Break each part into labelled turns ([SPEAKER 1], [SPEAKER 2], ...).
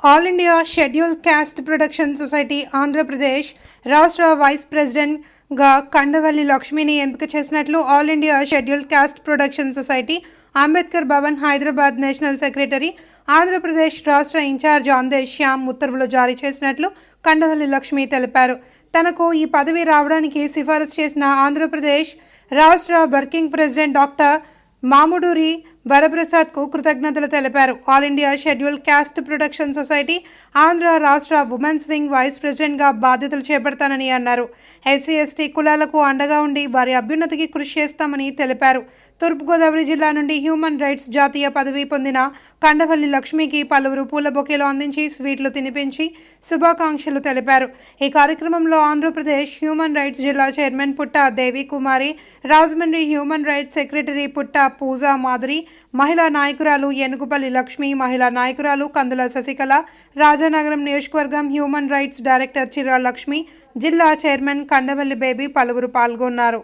[SPEAKER 1] All India schedule caste production society Andhra Pradesh రాష్ట్ర vice ప్రెసిడెంట్గా కండవల్లి లక్ష్మిని ఎంపిక చేసినట్లు all India schedule caste production society Ambedkar Bhavan Hyderabad national secretary Andhra Pradesh రాష్ట్ర in charge ఆందేశ్ Shyam ఉత్తర్వులు జారీ చేసినట్లు కండవల్లి లక్ష్మి తెలిపారు. తనకు ఈ పదవి రావడానికి సిఫారసు చేసిన ఆంధ్రప్రదేశ్ రాష్ట్ర వర్కింగ్ ప్రెసిడెంట్ డాక్టర్ మాముడూరి వరప్రసాద్కు కృతజ్ఞతలు తెలిపారు. All India schedule caste protection society Andhra రాష్ట్ర ఉమెన్స్ వింగ్ వైస్ ప్రెసిడెంట్గా బాధ్యతలు చేపడతానని అన్నారు. ఎస్సీ ఎస్టీ కులాలకు అండగా ఉండి వారి అభ్యున్నతికి కృషి చేస్తామని తెలిపారు. తూర్పుగోదావరి జిల్లా నుండి హ్యూమన్ రైట్స్ జాతీయ పదవి పొందిన కండవల్లి లక్ష్మికి పలువురు పూల బొకేలు అందించి స్వీట్లు తినిపించి శుభాకాంక్షలు తెలిపారు. ఈ కార్యక్రమంలో ఆంధ్రప్రదేశ్ హ్యూమన్ రైట్స్ జిల్లా chairman Putta Devi Kumari Rajahmundry human rights secretary Putta Pooja Madhuri మహిళా నాయకురాలు ఎనుగుపల్లి లక్ష్మి మహిళా నాయకురాలు కందుల శశికళ రాజానగరం నియోజకవర్గం human rights director Chira Lakshmi జిల్లా చైర్మన్ కండవల్లి బేబీ పలువురు పాల్గొన్నారు.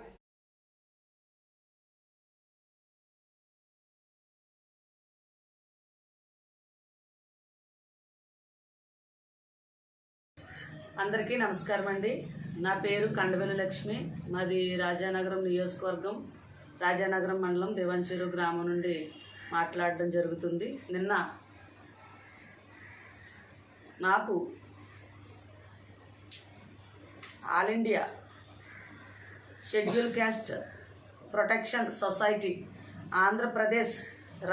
[SPEAKER 2] అందరికీ నమస్కారం అండి. నా పేరు కండవెల లక్ష్మి. మాది రాజానగరం నియోజకవర్గం. రాజానగరం మండలం దేవంచెరు గ్రామం నుండి మాట్లాడడం జరుగుతుంది. నిన్న నాకు all India schedule caste protection society Andhra Pradesh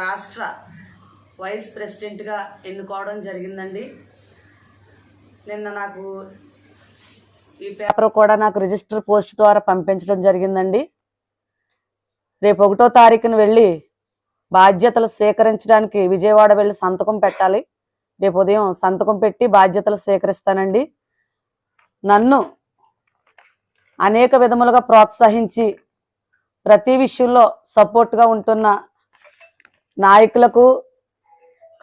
[SPEAKER 2] రాష్ట్ర వైస్ ప్రెసిడెంట్గా ఎన్నుకోవడం జరిగిందండి. నిన్న నాకు ఈ పేపర్ కూడా నాకు రిజిస్టర్ పోస్ట్ ద్వారా పంపించడం జరిగిందండి. రేపు ఒకటో తారీఖున వెళ్ళి బాధ్యతలు స్వీకరించడానికి విజయవాడ వెళ్ళి సంతకం పెట్టాలి. రేపు ఉదయం సంతకం పెట్టి బాధ్యతలు స్వీకరిస్తానండి. నన్ను అనేక విధములుగా ప్రోత్సహించి ప్రతి విషయంలో సపోర్ట్గా ఉంటున్న నాయకులకు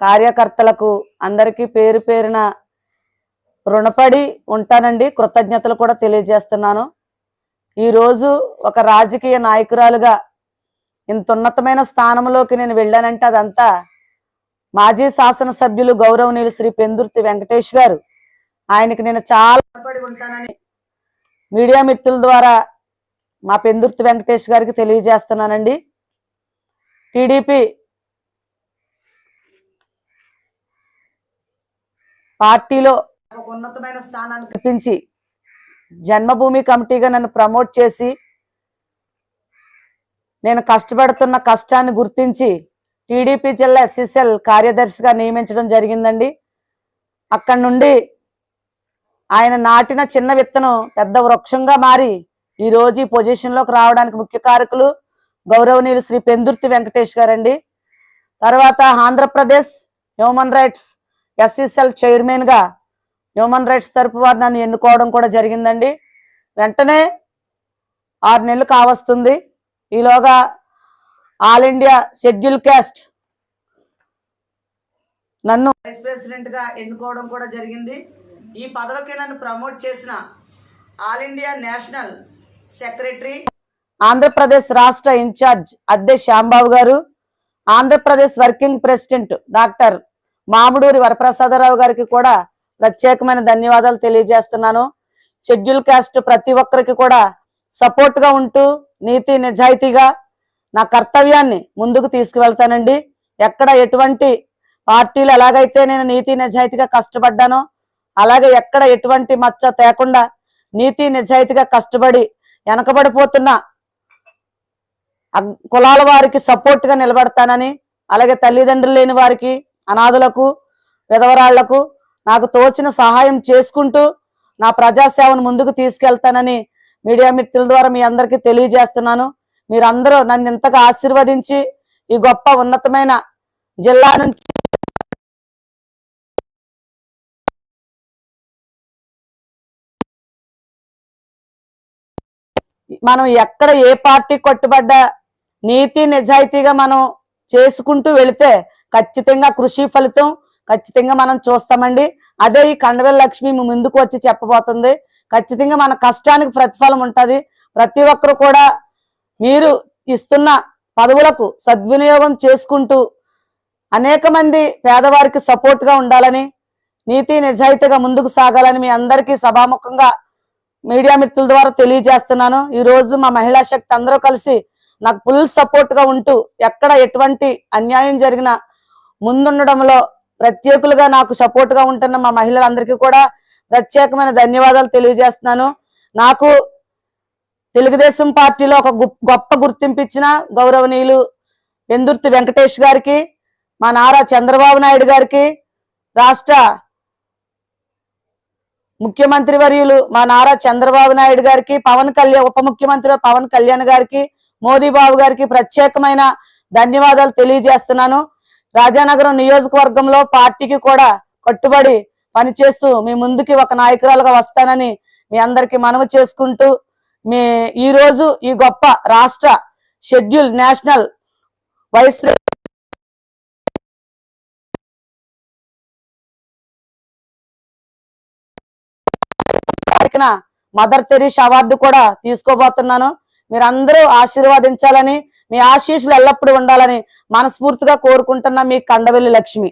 [SPEAKER 2] కార్యకర్తలకు అందరికీ పేరు పేరున రుణపడి ఉంటానండి. కృతజ్ఞతలు కూడా తెలియజేస్తున్నాను. ఈరోజు ఒక రాజకీయ నాయకురాలుగా ఇంత ఉన్నతమైన స్థానంలోకి నేను వెళ్ళానంటే అదంతా మాజీ శాసనసభ్యులు గౌరవనీయులు శ్రీ పెందుర్తి వెంకటేష్ గారు. ఆయనకి నేను చాలా రుణపడి ఉంటానని మీడియా మిత్రుల ద్వారా మా పెందుర్తి వెంకటేష్ గారికి తెలియజేస్తున్నానండి. టీడీపీ పార్టీలో ఒక ఉన్నతమైన స్థానాన్ని కల్పించి జన్మభూమి కమిటీగా నన్ను ప్రమోట్ చేసి నేను కష్టపడుతున్న కష్టాన్ని గుర్తించి టీడీపీ జిల్లా ఎస్ఎస్ఎల్ కార్యదర్శిగా నియమించడం జరిగిందండి. అక్కడి నుండి ఆయన నాటిన చిన్న విత్తనం పెద్ద వృక్షంగా మారి ఈ రోజు ఈ పొజిషన్లోకి రావడానికి ముఖ్య కారకులు గౌరవనీయులు శ్రీ పెందుర్తి వెంకటేష్ గారండి. తర్వాత ఆంధ్రప్రదేశ్ హ్యూమన్ రైట్స్ ఎస్ఎస్ఎల్ చైర్మన్గా హ్యూమన్ రైట్స్ తరపు వారు నన్ను ఎన్నుకోవడం కూడా జరిగిందండి. వెంటనే ఆరు నెలలు కావస్తుంది. ఈలోగా ఆల్ ఇండియా షెడ్యూల్ క్యాస్ట్ నన్ను వైస్ ప్రెసిడెంట్గా ఎన్నుకోవడం కూడా జరిగింది. ఈ పదవికి నన్ను ప్రమోట్ చేసిన all India national secretary Andhra Pradesh రాష్ట్ర ఇన్ఛార్జ్ అద్దె శ్యాంబాబు గారు Andhra Pradesh working president doctor Mamiduri Varaprasadarao గారికి కూడా ప్రత్యేకమైన ధన్యవాదాలు తెలియజేస్తున్నాను. షెడ్యూల్ కాస్ట్ ప్రతి ఒక్కరికి కూడా సపోర్ట్గా ఉంటూ నీతి నిజాయితీగా నా కర్తవ్యాన్ని ముందుకు తీసుకువెళ్తానండి. ఎక్కడ ఎటువంటి పార్టీలు ఎలాగైతే నేను నీతి నిజాయితీగా కష్టపడ్డానో అలాగే ఎక్కడ ఎటువంటి మచ్చ తేకుండా నీతి నిజాయితీగా కష్టపడి వెనకబడిపోతున్న కులాల వారికి సపోర్ట్గా నిలబడతానని అలాగే తల్లిదండ్రులు లేని వారికి అనాథులకు విధవరాళ్ళకు నాకు తోచిన సహాయం చేసుకుంటూ నా ప్రజాసేవను ముందుకు తీసుకెళ్తానని మీడియా మిత్రుల ద్వారా మీ అందరికీ తెలియజేస్తున్నాను. మీరందరూ నన్ను ఇంతగా ఆశీర్వదించి ఈ గొప్ప ఉన్నతమైన జిల్లా నుంచి మనం ఎక్కడ ఏ పార్టీ కట్టుబడ్డా నీతి నిజాయితీగా మనం చేసుకుంటూ వెళితే ఖచ్చితంగా కృషి ఫలితం ఖచ్చితంగా మనం చూస్తామండి. అదే ఈ కండవెల లక్ష్మి ముందుకు వచ్చి చెప్పబోతుంది. ఖచ్చితంగా మన కష్టానికి ప్రతిఫలం ఉంటుంది. ప్రతి ఒక్కరు కూడా మీరు ఇస్తున్న పదవులకు సద్వినియోగం చేసుకుంటూ అనేక మంది పేదవారికి సపోర్ట్గా ఉండాలని నీతి నిజాయితీగా ముందుకు సాగాలని మీ అందరికీ సభాముఖంగా మీడియా మిత్రుల ద్వారా తెలియజేస్తున్నాను. ఈరోజు మా మహిళా శక్తి అందరూ కలిసి నాకు ఫుల్ సపోర్ట్గా ఉంటూ ఎక్కడ ఎటువంటి అన్యాయం జరిగినా ముందుండడంలో ప్రత్యేకులుగా నాకు సపోర్ట్గా ఉంటున్న మా మహిళలందరికీ కూడా ప్రత్యేకమైన ధన్యవాదాలు తెలియజేస్తున్నాను. నాకు తెలుగుదేశం పార్టీలో ఒక గొప్ప గుర్తింపు ఇచ్చిన గౌరవనీయులు ఎందుర్తి వెంకటేష్ గారికి మా నారా చంద్రబాబు నాయుడు గారికి రాష్ట్ర ముఖ్యమంత్రి వర్యులు మా నారా చంద్రబాబు నాయుడు గారికి పవన్ కళ్యాణ్ ఉప ముఖ్యమంత్రి పవన్ కళ్యాణ్ గారికి మోదీ బాబు గారికి ప్రత్యేకమైన ధన్యవాదాలు తెలియజేస్తున్నాను. రాజానగరం నియోజకవర్గంలో పార్టీకి కూడా కట్టుబడి పనిచేస్తూ మీ ముందుకి ఒక నాయకురాలుగా వస్తానని మీ అందరికి మనవి చేసుకుంటూ మీ ఈ రోజు ఈ గొప్ప రాష్ట్ర scheduled national vice Mother Teresa award కూడా తీసుకోబోతున్నాను. మీరందరూ ఆశీర్వదించాలని మీ ఆశీస్సులు ఎల్లప్పుడూ ఉండాలని మనస్ఫూర్తిగా కోరుకుంటున్న మీ కండవెల్లి లక్ష్మి.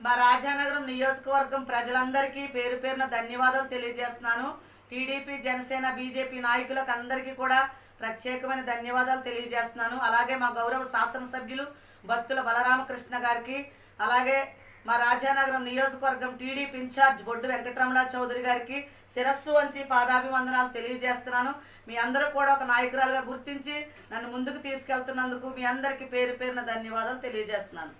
[SPEAKER 2] మా రాజానగరం నియోజకవర్గం ప్రజలందరికీ పేరు పేరున ధన్యవాదాలు తెలియజేస్తున్నాను. టీడీపీ జనసేన బీజేపీ నాయకులకు అందరికీ కూడా ప్రత్యేకమైన ధన్యవాదాలు తెలియజేస్తున్నాను. అలాగే మా గౌరవ శాసనసభ్యులు భక్తుల బలరామకృష్ణ గారికి అలాగే మా రాజానగరం నియోజకవర్గం TDP in charge Boddu Venkataramana Chowdary గారికి శిరస్సు వంచి పాదాభివందనాలు తెలియజేస్తున్నాను. మీ అందరూ కూడా ఒక నాయకురాలుగా గుర్తించి నన్ను ముందుకు తీసుకెళ్తున్నందుకు మీ అందరికీ పేరు పేరున ధన్యవాదాలు తెలియజేస్తున్నాను.